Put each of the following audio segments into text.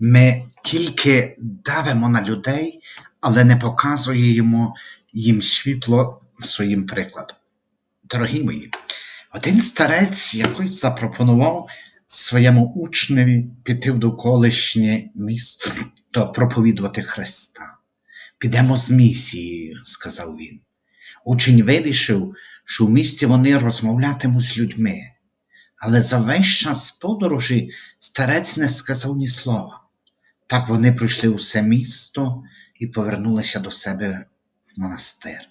Ми тільки давимо на людей, але не показуємо їм світло своїм прикладом. Дорогі мої, один старець якось запропонував своєму учневі піти в довколишнє місто проповідувати Христа. Підемо з місією, сказав він. Учень вирішив, що в місті вони розмовлятимуть з людьми, але за весь час подорожі старець не сказав ні слова. Так вони пройшли усе місто і повернулися до себе в монастир.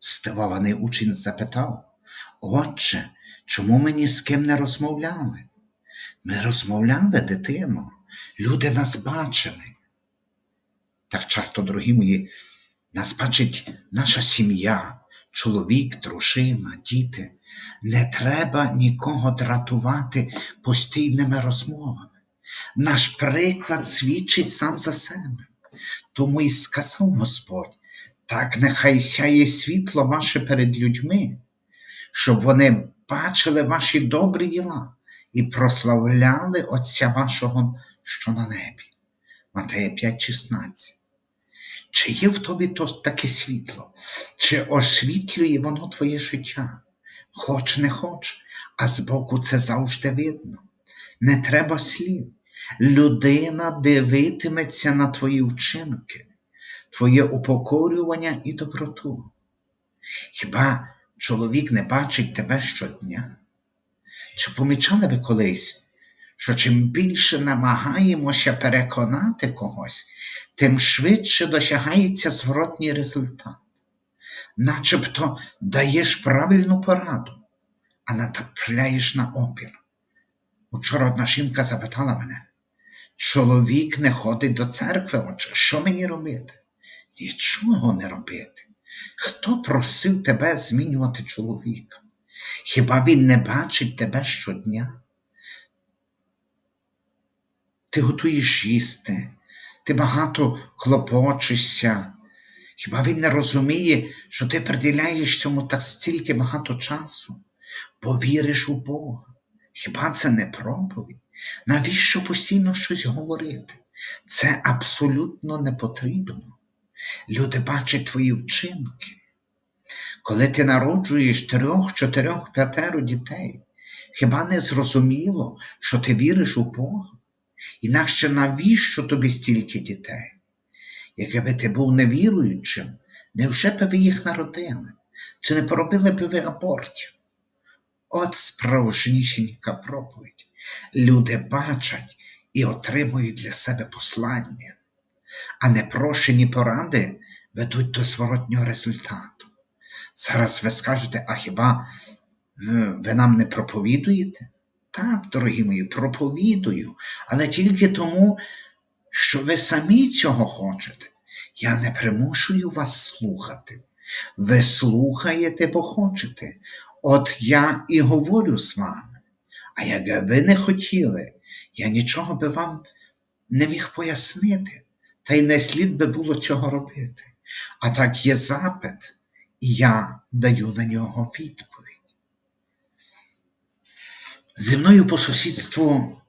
Здивований учень запитав, Отче, чому ми ні з ким не розмовляли? Ми розмовляли, дитино, люди нас бачили. Так часто, дорогі мої, нас бачить наша сім'я, чоловік, дружина, діти. Не треба нікого дратувати постійними розмовами. Наш приклад свідчить сам за себе. Тому і сказав Господь, так нехай сяє світло ваше перед людьми, щоб вони бачили ваші добрі діла і прославляли Отця вашого, що на небі. Матея 5,16. Чи є в тобі то таке світло? Чи освітлює воно твоє життя? Хоч не хоч, а збоку це завжди видно. Не треба слів. Людина дивитиметься на твої вчинки, твоє упокорювання і доброту. Хіба чоловік не бачить тебе щодня? Чи помічали ви колись, що чим більше намагаємося переконати когось, тим швидше досягається зворотній результат? Начебто даєш правильну пораду, а натрапляєш на опір. Учора одна жінка запитала мене, чоловік не ходить до церкви, отже, що мені робити? Нічого не робити. Хто просив тебе змінювати чоловіка? Хіба він не бачить тебе щодня? Ти готуєш їсти, ти багато клопочешся. Хіба він не розуміє, що ти приділяєш цьому так стільки багато часу, бо віриш у Бога? Хіба це не проповідь? Навіщо постійно щось говорити? Це абсолютно не потрібно. Люди бачать твої вчинки. Коли ти народжуєш трьох, чотирьох, п'ятеро дітей, хіба не зрозуміло, що ти віриш у Бога? Інакше навіщо тобі стільки дітей? Якби ти був невіруючим, невже б ви їх народили? Чи не поробили б ви абортів? От справжнісінька проповідь. Люди бачать і отримують для себе послання, а непрошені поради ведуть до зворотнього результату. Зараз ви скажете, а хіба е, ви нам не проповідуєте? Так, дорогі мої, проповідую, але тільки тому, що ви самі цього хочете. Я не примушую вас слухати. Ви слухаєте, бо хочете. От я і говорю з вами. А як ви не хотіли, я нічого би вам не міг пояснити, та й не слід би було цього робити. А так є запит, і я даю на нього відповідь. Зі мною по сусідству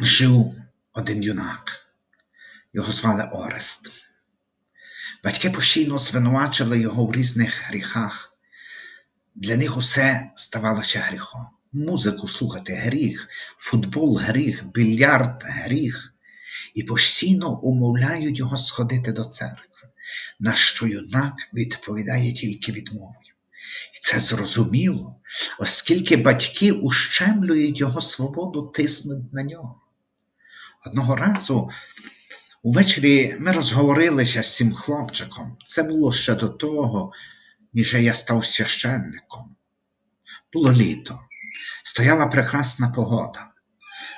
жив один юнак. Його звали Орест. Батьки постійно звинувачили його в різних гріхах. Для них усе ставалося гріхом. Музику слухати гріх, футбол гріх, більярд гріх. І постійно умовляють його сходити до церкви, на що юнак відповідає тільки відмовою. І це зрозуміло, оскільки батьки ущемлюють його свободу, тиснуть на нього. Одного разу увечері ми розговорилися з цим хлопчиком. Це було ще до того, ніж я став священником. Було літо, стояла прекрасна погода,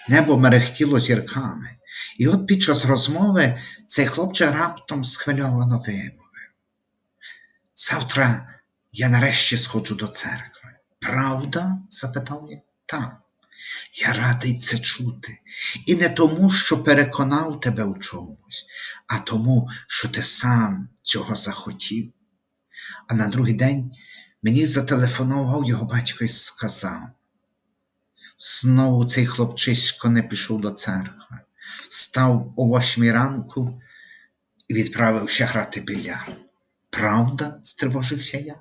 небо мерехтіло зірками, і от під час розмови цей хлопчик раптом схвильовано вимовив. Завтра я нарешті сходжу до церкви. Правда? запитав я. Так. Я радий це чути. І не тому, що переконав тебе у чомусь, а тому, що ти сам цього захотів. А на другий день мені зателефонував його батько і сказав: знову цей хлопчисько не пішов до церкви. став о восьмій ранку і відправився грати біляр. Правда? стривожився я.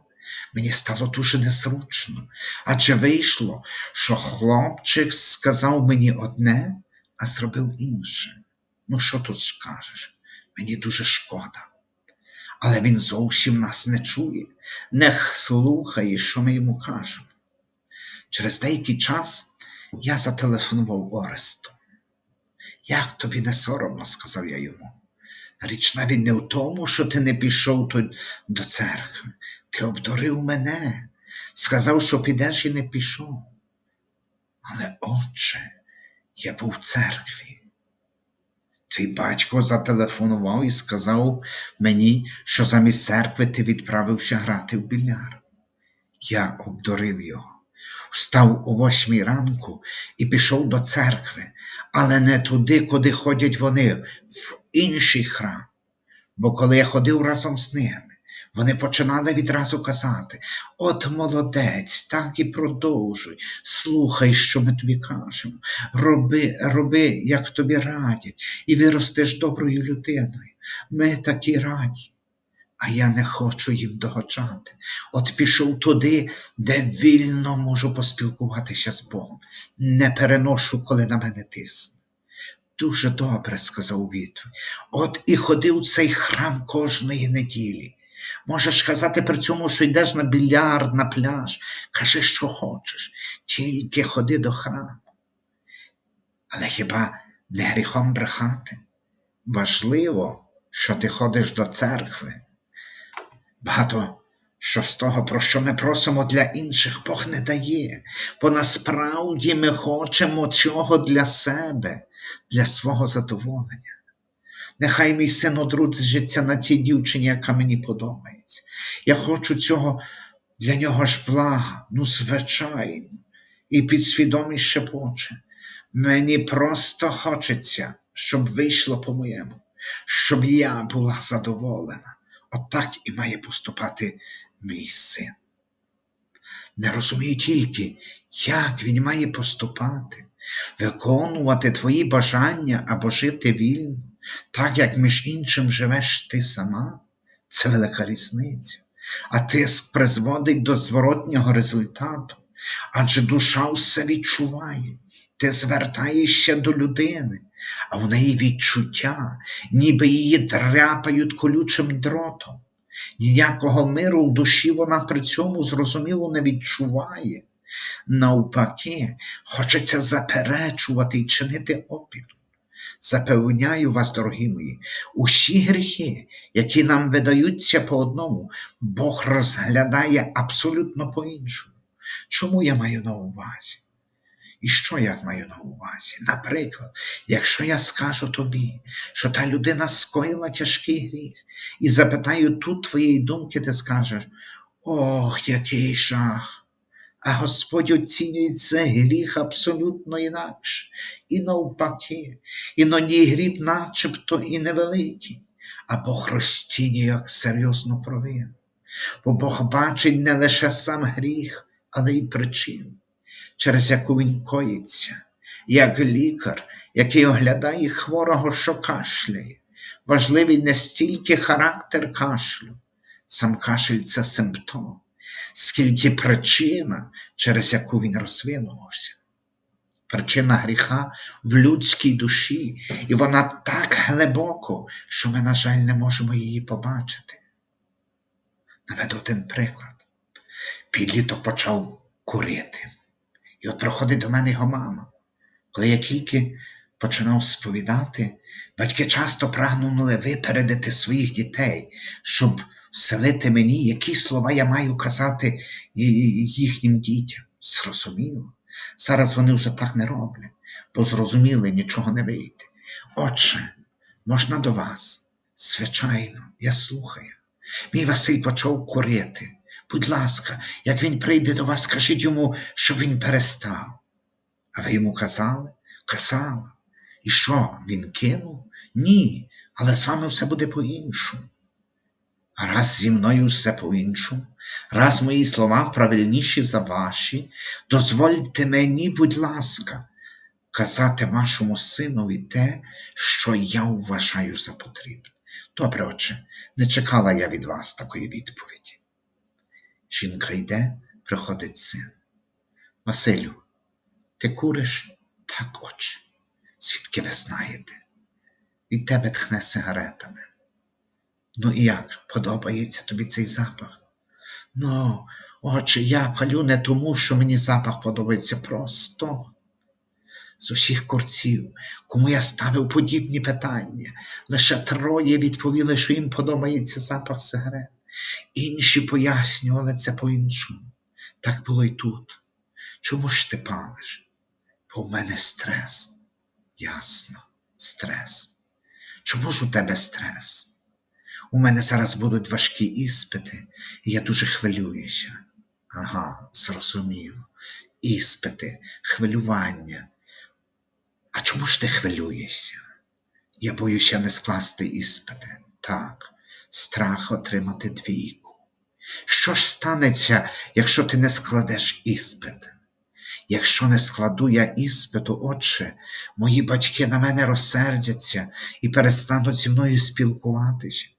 Мені стало дуже незручно, адже вийшло, що хлопчик сказав мені одне, а зробив інше. Ну, що тут скажеш? Мені дуже шкода. Але він зовсім нас не чує, не слухає, що ми йому кажемо. Через деякий час я зателефонував Оресту. Як тобі не соромно, сказав я йому. Річ навіть не в тому, що ти не пішов до церкви. Ти обдурив мене, сказав, що підеш і не пішов. Але, отче, я був в церкві. Твій батько зателефонував і сказав мені, що замість церкви ти відправився грати в біляр. Я обдурив його, встав о восьмій ранку і пішов до церкви, але не туди, куди ходять вони, в інший храм. Бо коли я ходив разом з ними, вони починали відразу казати: От молодець, так і продовжуй, слухай, що ми тобі кажемо, роби, роби, як тобі радять, і виростеш доброю людиною. Ми такі раді. А я не хочу їм догоджати. От пішов туди, де вільно можу поспілкуватися з Богом. Не переношу, коли на мене тисне. Дуже добре, сказав Віту. От і ходив цей храм кожної неділі. Можеш казати при цьому, що йдеш на більярд, на пляж. Кажи, що хочеш, тільки ходи до храму. Але хіба не гріхом брехати? Важливо, що ти ходиш до церкви. Багато що з того, про що ми просимо для інших, Бог не дає, бо насправді ми хочемо цього для себе, для свого задоволення. Нехай мій син одружиться на цій дівчині, яка мені подобається. Я хочу цього для нього ж блага, ну, звичайно, і підсвідомість шепоче. Мені просто хочеться, щоб вийшло по-моєму, щоб я була задоволена. Отак і має поступати мій син. Не розумію тільки, як він має поступати, виконувати твої бажання або жити вільно, так як між іншим живеш ти сама, це велика різниця. А тиск призводить до зворотнього результату, адже душа все відчуває, ти звертаєшся до людини, а в неї відчуття, ніби її дряпають колючим дротом. Ніякого миру в душі вона при цьому зрозуміло не відчуває. Навпаки, хочеться заперечувати і чинити опір. Запевняю вас, дорогі мої, усі гріхи, які нам видаються по одному, Бог розглядає абсолютно по-іншому. Чому я маю на увазі? І що я маю на увазі? Наприклад, якщо я скажу тобі, що та людина скоїла тяжкий гріх, і запитаю тут твоєї думки, ти скажеш: Ох, який жах! А Господь оцінює цей гріх абсолютно інакше, і навпаки, іноді гріб начебто і невеликий, а Бог розцінює як серйозну провину. Бо Бог бачить не лише сам гріх, але й причину, через яку він коїться, як лікар, який оглядає хворого, що кашляє. Важливий не стільки характер кашлю, сам кашель це симптом скільки причина, через яку він розвинувався. Причина гріха в людській душі, і вона так глибоко, що ми, на жаль, не можемо її побачити. Наведу один приклад. Підліток почав курити. І от приходить до мене його мама. Коли я тільки починав сповідати, батьки часто прагнули випередити своїх дітей, щоб вселити мені, які слова я маю казати їхнім дітям. Зрозуміло. Зараз вони вже так не роблять, бо зрозуміли, нічого не вийде. Отже, можна до вас? Звичайно, я слухаю. Мій Василь почав курити. Будь ласка, як він прийде до вас, скажіть йому, щоб він перестав. А ви йому казали? Казала. І що, він кинув? Ні, але з вами все буде по-іншому. Раз зі мною все по-іншому, раз мої слова правильніші за ваші, дозвольте мені, будь ласка, казати вашому синові те, що я вважаю за потрібне. Добре, отче, не чекала я від вас такої відповіді. Жінка йде, приходить син. Василю, ти куриш? Так, отче. Звідки ви знаєте? Від тебе тхне сигаретами. Ну і як, подобається тобі цей запах? Ну, отче, я палю не тому, що мені запах подобається просто. З усіх курців, кому я ставив подібні питання, лише троє відповіли, що їм подобається запах сигарет. Інші пояснювали це по-іншому. Так було й тут. Чому ж ти палиш? Бо в мене стрес. Ясно, стрес. Чому ж у тебе стрес? У мене зараз будуть важкі іспити, і я дуже хвилююся. Ага, зрозуміло. Іспити, хвилювання. А чому ж ти хвилюєшся? Я боюся не скласти іспити. Так, страх отримати двійку. Що ж станеться, якщо ти не складеш іспит? Якщо не складу я іспиту, отче, мої батьки на мене розсердяться і перестануть зі мною спілкуватися.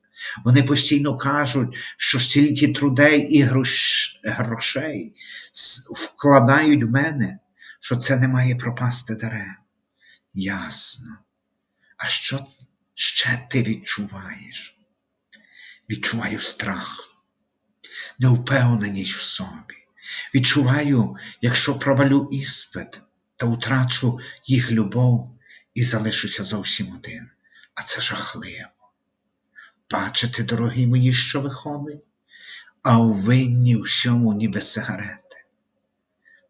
Вони постійно кажуть, що стільки трудей і грошей вкладають в мене, що це не має пропасти дарем. Ясно. А що ще ти відчуваєш? Відчуваю страх, невпевненість в собі. Відчуваю, якщо провалю іспит та втрачу їх любов і залишуся зовсім один. А це жахливо. Бачите, дорогі мої, що виходить, а у винні всьому ніби сигарети.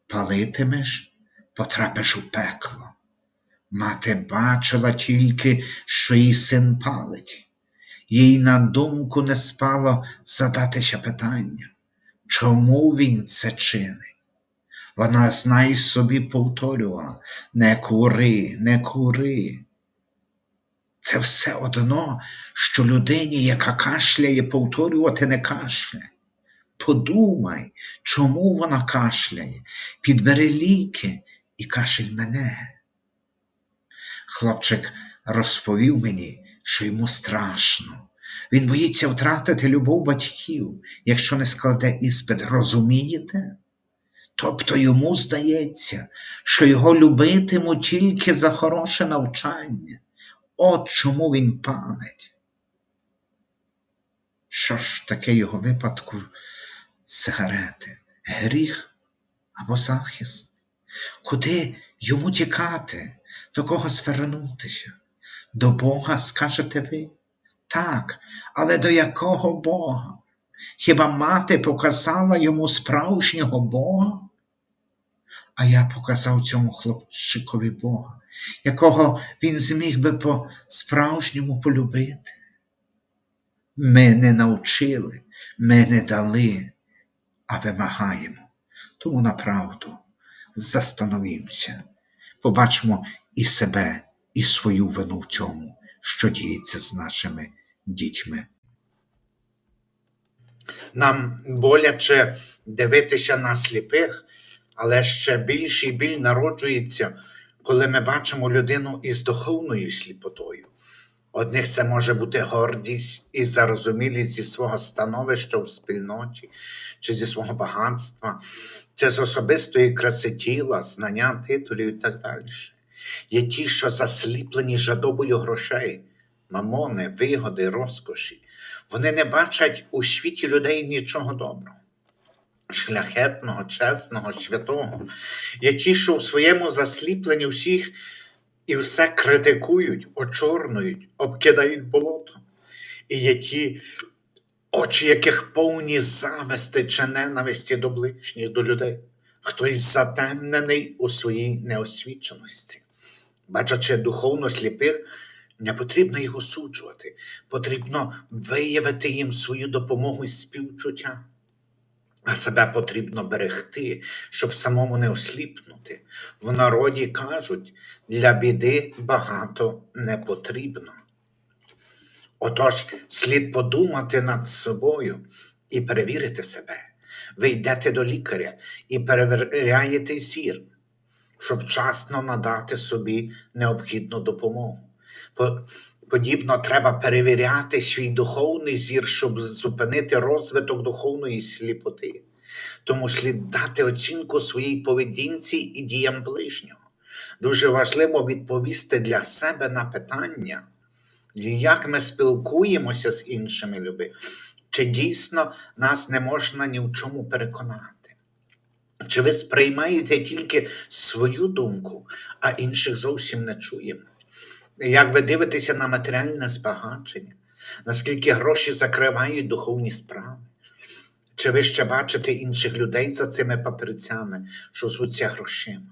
Палитимеш, потрапиш у пекло. Мати бачила тільки, що її син палить. Їй на думку не спало задатися питання, чому він це чинить. Вона знай собі повторювала не кури, не кури. Це все одно, що людині, яка кашляє, повторювати не кашляє. Подумай, чому вона кашляє, підбери ліки і кашель мене. Хлопчик розповів мені, що йому страшно. Він боїться втратити любов батьків, якщо не складе іспит, розумієте? Тобто йому здається, що його любитимуть тільки за хороше навчання. От чому він палить. Що ж таке його випадку сигарети? Гріх або захист? Куди йому тікати, до кого звернутися? До Бога скажете ви? Так, але до якого Бога? Хіба мати показала йому справжнього Бога? А я показав цьому хлопчикові Бога, якого він зміг би по-справжньому полюбити. Ми не навчили, ми не дали, а вимагаємо. Тому направду застановімося, побачимо і себе, і свою вину в цьому, що діється з нашими дітьми. Нам боляче дивитися на сліпих, але ще більший біль народжується, коли ми бачимо людину із духовною сліпотою. Одних це може бути гордість і зарозумілість зі свого становища в спільноті, чи зі свого багатства, чи з особистої краси тіла, знання, титулів і так далі. Є ті, що засліплені жадобою грошей, мамони, вигоди, розкоші. Вони не бачать у світі людей нічого доброго, шляхетного, чесного, святого. Є ті, що в своєму засліпленні всіх і все критикують, очорнують, обкидають болотом. І є ті, очі яких повні зависти чи ненависті до ближніх, до людей. Хтось затемнений у своїй неосвіченості. Бачачи духовно сліпих, не потрібно їх осуджувати, потрібно виявити їм свою допомогу і співчуття. А себе потрібно берегти, щоб самому не осліпнути. В народі кажуть, для біди багато не потрібно. Отож, слід подумати над собою і перевірити себе. Ви йдете до лікаря і перевіряєте зір. щоб вчасно надати собі необхідну допомогу. По- Подібно треба перевіряти свій духовний зір, щоб зупинити розвиток духовної сліпоти. Тому слід дати оцінку своїй поведінці і діям ближнього. Дуже важливо відповісти для себе на питання, як ми спілкуємося з іншими людьми, чи дійсно нас не можна ні в чому переконати. Чи ви сприймаєте тільки свою думку, а інших зовсім не чуємо? Як ви дивитеся на матеріальне збагачення? Наскільки гроші закривають духовні справи? Чи ви ще бачите інших людей за цими папірцями, що звуться грошима?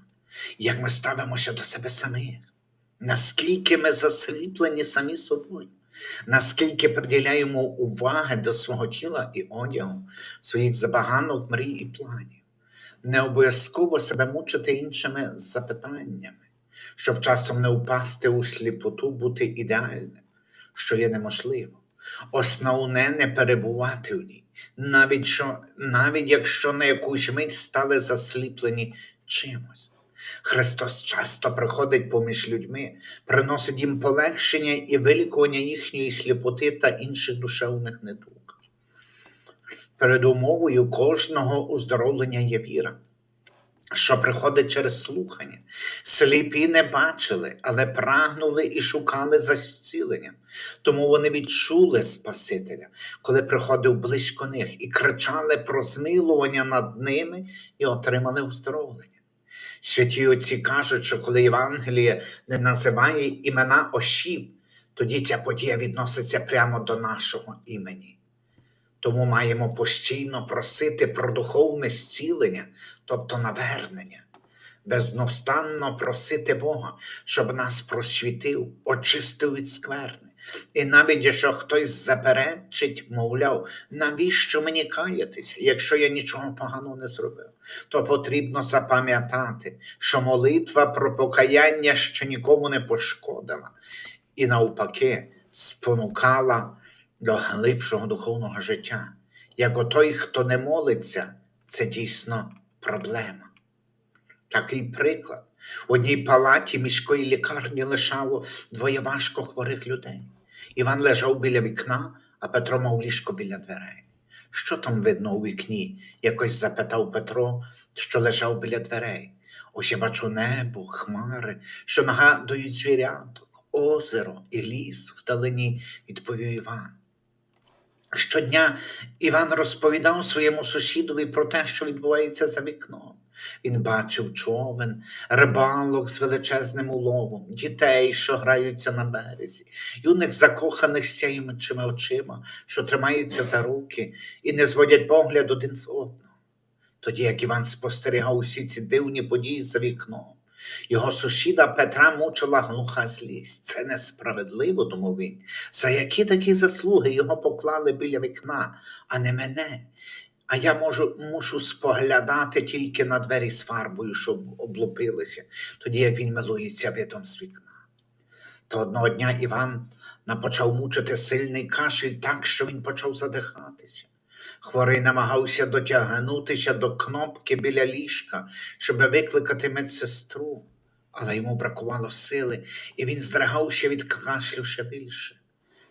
Як ми ставимося до себе самих? Наскільки ми засліплені самі собою? Наскільки приділяємо уваги до свого тіла і одягу, своїх забаганок, мрій і планів? Не обов'язково себе мучити іншими запитаннями, щоб часом не впасти у сліпоту, бути ідеальним, що є неможливо. Основне не перебувати в ній, навіть, що, навіть якщо на якусь мить стали засліплені чимось. Христос часто приходить поміж людьми, приносить їм полегшення і вилікування їхньої сліпоти та інших душевних недуг. Передумовою кожного уздоровлення є віра, що приходить через слухання. Сліпі не бачили, але прагнули і шукали за зціленням. Тому вони відчули Спасителя, коли приходив близько них, і кричали про змилування над ними і отримали уздоровлення. Святі отці кажуть, що коли Євангеліє не називає імена ошів, тоді ця подія відноситься прямо до нашого імені. Тому маємо постійно просити про духовне зцілення, тобто навернення, безновстанно просити Бога, щоб нас просвітив, очистив від скверни. І навіть якщо хтось заперечить, мовляв, навіщо мені каятися, якщо я нічого поганого не зробив, то потрібно запам'ятати, що молитва про покаяння ще нікому не пошкодила, і навпаки спонукала до глибшого духовного життя. Як отой, хто не молиться, це дійсно проблема. Такий приклад. В одній палаті міської лікарні лишало двоє важко хворих людей. Іван лежав біля вікна, а Петро мав ліжко біля дверей. Що там видно у вікні? якось запитав Петро, що лежав біля дверей. Ось я бачу небо, хмари, що нагадують звіряток, озеро і ліс вдалині, відповів Іван. Щодня Іван розповідав своєму сусідові про те, що відбувається за вікном. Він бачив човен, рибалок з величезним уловом, дітей, що граються на березі, юних закоханих сяючими очима, що тримаються за руки і не зводять погляд один з одного. Тоді як Іван спостерігав усі ці дивні події за вікном, його сусіда Петра мучила глуха злість. Це несправедливо, думав він. За які такі заслуги його поклали біля вікна, а не мене. А я можу, мушу споглядати тільки на двері з фарбою, щоб облупилися, тоді як він милується видом з вікна. Та одного дня Іван почав мучити сильний кашель так, що він почав задихатися. Хворий намагався дотягнутися до кнопки біля ліжка, щоб викликати медсестру, але йому бракувало сили, і він здригався від кашлю ще більше.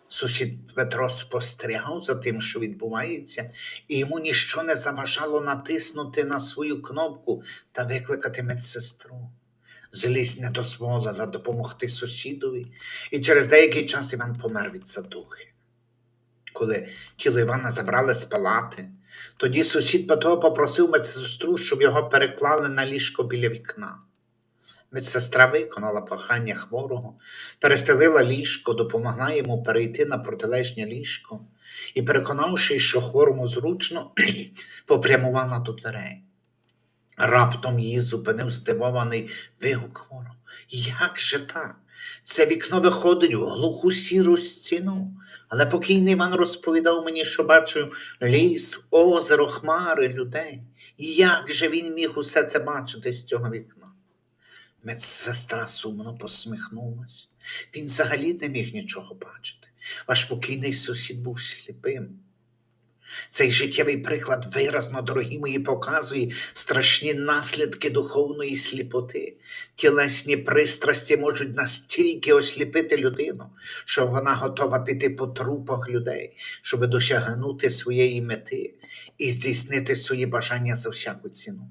Сусід Петро спостерігав за тим, що відбувається, і йому ніщо не заважало натиснути на свою кнопку та викликати медсестру. Злість не дозволила допомогти сусідові, і через деякий час Іван помер від задухи. Коли тіло Івана забрали з палати, тоді сусід Петро попросив медсестру, щоб його переклали на ліжко біля вікна. Медсестра виконала прохання хворого, перестелила ліжко, допомогла йому перейти на протилежнє ліжко і, переконавши, що хворому зручно, попрямувала до дверей. Раптом її зупинив здивований вигук хворого. Як же так? Це вікно виходить в глуху сіру стіну. Але покійний Іван розповідав мені, що бачив ліс, озеро, хмари, людей. Як же він міг усе це бачити з цього вікна? Медсестра сумно посміхнулась. Він взагалі не міг нічого бачити. Ваш покійний сусід був сліпим. Цей життєвий приклад виразно, дорогі мої, показує страшні наслідки духовної сліпоти. Тілесні пристрасті можуть настільки осліпити людину, що вона готова піти по трупах людей, щоб досягнути своєї мети і здійснити свої бажання за всяку ціну.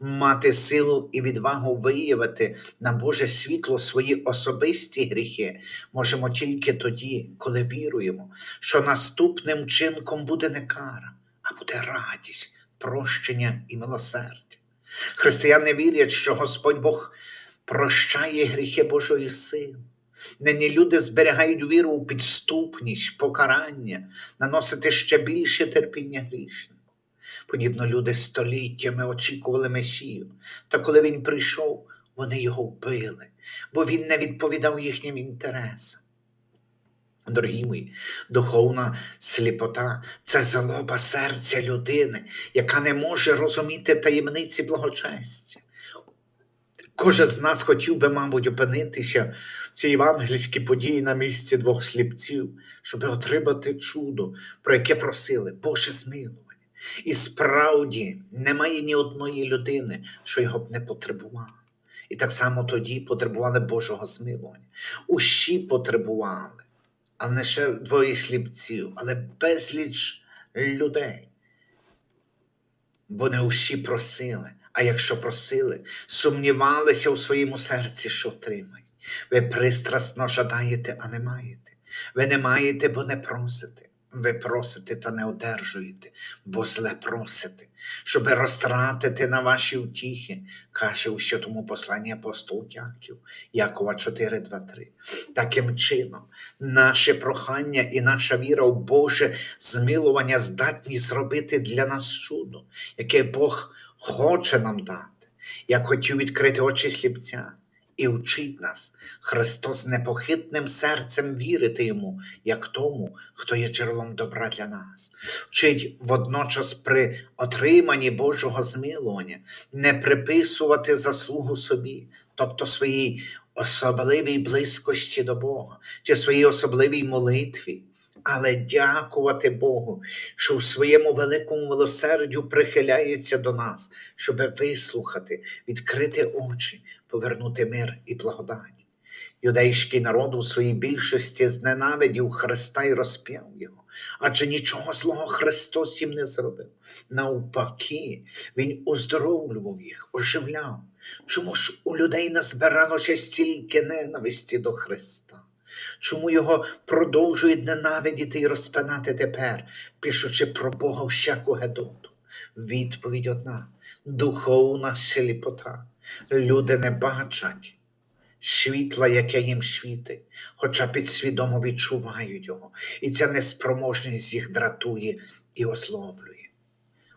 Мати силу і відвагу виявити на Боже світло свої особисті гріхи можемо тільки тоді, коли віруємо, що наступним чинком буде не кара, а буде радість, прощення і милосердя. Християни вірять, що Господь Бог прощає гріхи Божої сили. Нині люди зберігають віру у підступність, покарання, наносити ще більше терпіння грішнику. Подібно люди століттями очікували Месію, та коли він прийшов, вони його вбили, бо він не відповідав їхнім інтересам. Дорогі мої, духовна сліпота це залоба серця людини, яка не може розуміти таємниці благочестя. Кожен з нас хотів би, мабуть, опинитися в цій євангельській події на місці двох сліпців, щоб отримати чудо, про яке просили Боже змилування. І справді немає ні одної людини, що його б не потребувала. І так само тоді потребували Божого змилування. Усі потребували, а не ще двоє сліпців, але безліч людей. Бо не усі просили, а якщо просили, сумнівалися у своєму серці, що отримають. Ви пристрасно жадаєте, а не маєте. Ви не маєте, бо не просите. Ви просите та не одержуєте, бо зле просите, щоби розтратити на ваші утіхи, каже у святому посланні апостол Яків, Якова 4.2.3. Таким чином, наше прохання і наша віра в Боже змилування здатні зробити для нас чудо, яке Бог хоче нам дати, як хотів відкрити очі сліпця. І вчить нас Христос непохитним серцем вірити йому, як тому, хто є джерелом добра для нас. Вчить водночас при отриманні Божого змилування не приписувати заслугу собі, тобто своїй особливій близькості до Бога чи своїй особливій молитві. Але дякувати Богу, що в своєму великому милосердю прихиляється до нас, щоб вислухати, відкрити очі, повернути мир і благодать. Юдейський народ у своїй більшості зненавидів Христа і розп'яв його, адже нічого злого Христос їм не зробив. Навпаки, Він оздоровлював їх, оживляв. Чому ж у людей назбиралося стільки ненависті до Христа? Чому його продовжують ненавидіти і розпинати тепер, пишучи про Бога всяку гедоту? Відповідь одна духовна сліпота. Люди не бачать світла, яке їм світить, хоча підсвідомо відчувають його, і ця неспроможність їх дратує і ослоблює.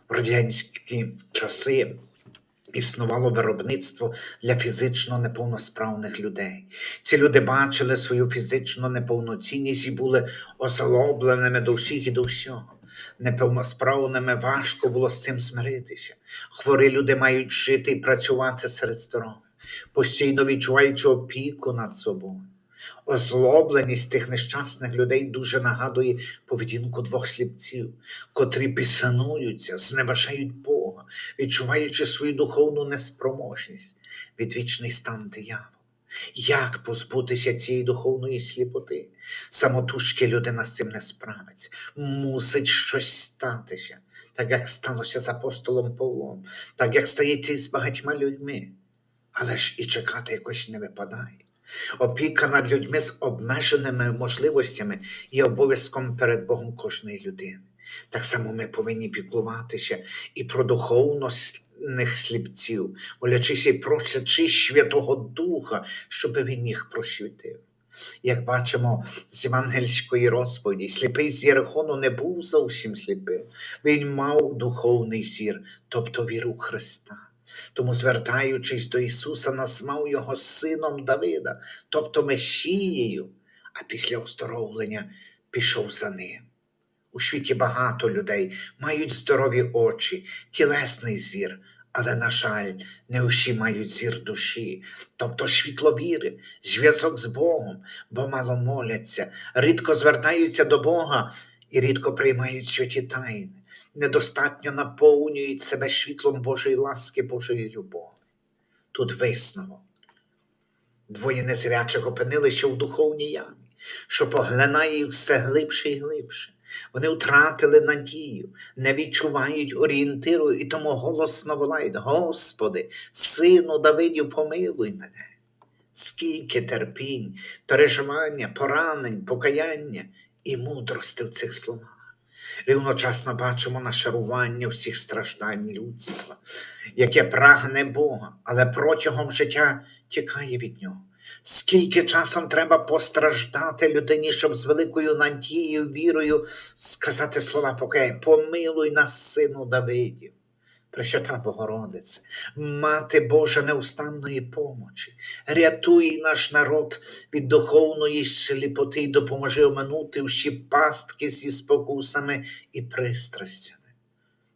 В радянські часи існувало виробництво для фізично неповносправних людей. Ці люди бачили свою фізичну неповноцінність і були озлобленими до всіх і до всього. Неповносправними важко було з цим смиритися. Хворі люди мають жити і працювати серед здорових, постійно відчуваючи опіку над собою. Озлобленість тих нещасних людей дуже нагадує поведінку двох сліпців, котрі пісануються, зневажають Бога, відчуваючи свою духовну неспроможність, відвічний стан диявола. Як позбутися цієї духовної сліпоти? Самотужки людина з цим не справиться. Мусить щось статися, так як сталося з апостолом Павлом, так як стається і з багатьма людьми. Але ж і чекати якось не випадає. Опіка над людьми з обмеженими можливостями є обов'язком перед Богом кожної людини. Так само ми повинні піклуватися і про духовних сліпців, молячися і просячи Святого Духа, щоб він їх просвітив. Як бачимо з євангельської розповіді, сліпий з Єрихону не був зовсім сліпим. Він мав духовний зір, тобто віру Христа. Тому, звертаючись до Ісуса, назвав його сином Давида, тобто Месією, а після оздоровлення пішов за ним. У світі багато людей мають здорові очі, тілесний зір, але, на жаль, не усі мають зір душі, тобто світло віри, зв'язок з Богом, бо мало моляться, рідко звертаються до Бога і рідко приймають святі тайни. недостатньо наповнюють себе світлом Божої ласки, Божої любові. Тут висновок. Двоє незрячих опинилися у духовній ямі, що поглинає їх все глибше і глибше. Вони втратили надію, не відчувають орієнтиру і тому голосно волають: Господи, сину Давидів, помилуй мене. Скільки терпінь, переживання, поранень, покаяння і мудрости в цих словах. Рівночасно бачимо нашарування всіх страждань людства, яке прагне Бога, але протягом життя тікає від нього. Скільки часом треба постраждати людині, щоб з великою надією, вірою сказати слова покаяння, помилуй нас, сину Давидів. Пресвята Богородице, Мати Божа неустанної помочі, рятуй наш народ від духовної сліпоти і допоможи оминути всі пастки зі спокусами і пристрастями.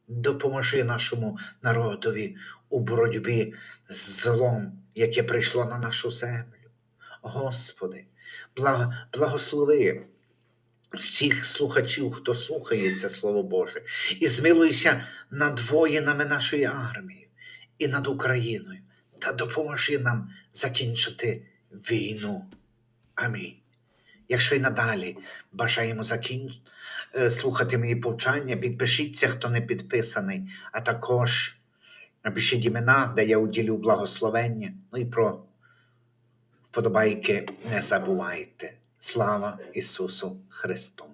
Допоможи нашому народові у боротьбі з злом, яке прийшло на нашу землю. Господи, благослови всіх слухачів, хто слухає це Слово Боже, і змилуйся над воїнами нашої армії і над Україною, та допоможи нам закінчити війну. Амінь. Якщо й надалі бажаємо закін... е, слухати мої повчання, підпишіться, хто не підписаний, а також напишіть імена, де я уділю благословення. Ну і про вподобайки не забувайте. Слава Ісусу Христу!